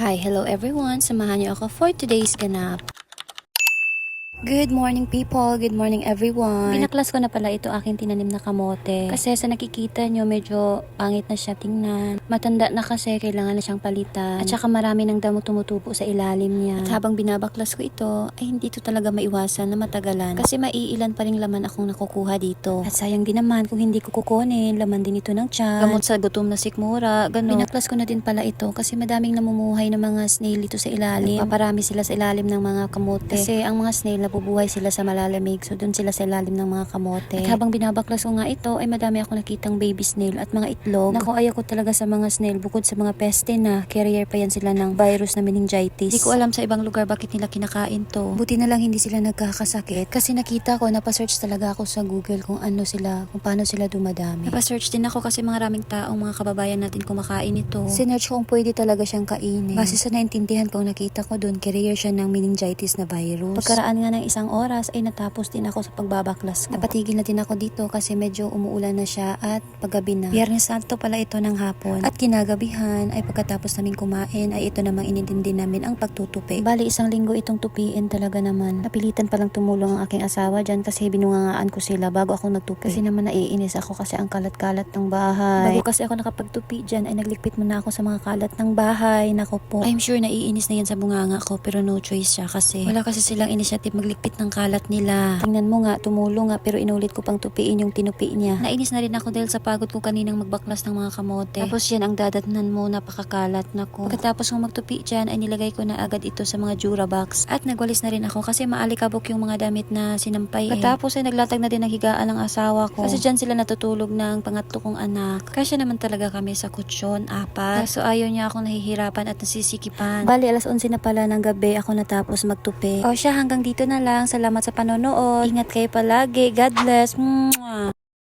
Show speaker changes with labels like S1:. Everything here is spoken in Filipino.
S1: Hi, hello everyone. Samahan niyo ako for today's ganap. Good morning people, good morning everyone. Pinaklas ko na pala ito aking tinanim na kamote. Kasi sa nakikita nyo, medyo pangit na siya tingnan. Matanda na kasi, kailangan na siyang palitan. At saka marami ng damo tumutubo sa ilalim niya. At habang binabaklas ko ito, ay hindi to talaga maiwasan na matagalan. Kasi maiilan pa rin laman akong nakukuha dito. At sayang din naman kung hindi ko kukunin, laman din ito ng tiyan. Gamot sa gutom na sikmura, ganun. Pinaklas ko na din pala ito kasi madaming namumuhay ng mga snail dito sa ilalim. Paparami sila sa ilalim ng mga kamote. Kasi ang mga snail nabubuhay sila sa malalamig so doon sila sa ilalim ng mga kamote. At habang binabaklas ko nga ito ay madami ako nakitang baby snail at mga itlog. Naku ayaw ko talaga sa mga snail bukod sa mga peste na carrier pa yan sila ng virus na meningitis. Di ko alam sa ibang lugar bakit nila kinakain to. Buti na lang hindi sila nagkakasakit kasi nakita ko napasearch talaga ako sa Google kung ano sila, kung paano sila dumadami. Napasearch din ako kasi mga raming taong mga kababayan natin kumakain ito. Sinearch ko kung pwede talaga siyang kainin. Base sa naintindihan ko nakita ko doon carrier siya ng meningitis na virus. Pagkaraan nga ng isang oras ay natapos din ako sa pagbabaklas ko. Napatigil na din ako dito kasi medyo umuulan na siya at paggabi na. Biyernes Santo pala ito ng hapon. At kinagabihan ay pagkatapos namin kumain ay ito namang inintindi namin ang pagtutupi. Bali isang linggo itong tupiin talaga naman. Napilitan palang tumulong ang aking asawa dyan kasi binungangaan ko sila bago ako nagtupi. Kasi naman naiinis ako kasi ang kalat-kalat ng bahay. Bago kasi ako nakapagtupi dyan ay naglikpit muna ako sa mga kalat ng bahay. Nako po. I'm sure naiinis na yan sa bunganga ko pero no choice siya kasi wala kasi silang initiative maglikpit ng kalat nila. Tingnan mo nga, tumulong nga pero inulit ko pang tupiin yung tinupi niya. Nainis na rin ako dahil sa pagod ko kaninang magbaklas ng mga kamote. Tapos yan ang dadatnan mo, napakakalat na ko. Pagkatapos kong magtupi dyan ay nilagay ko na agad ito sa mga Jura box. At nagwalis na rin ako kasi maalikabok yung mga damit na sinampay eh. Pagkatapos ay naglatag na din ng higaan ng asawa ko. Kasi dyan sila natutulog ng pangatlo kong anak. Kasya naman talaga kami sa kutsyon, apat. So ayaw niya akong nahihirapan at nasisikipan. Bali, alas 11 na pala ng gabi ako natapos magtupi. O siya, hanggang dito lang. Salamat sa panonood. Ingat kayo palagi. God bless. Mwah!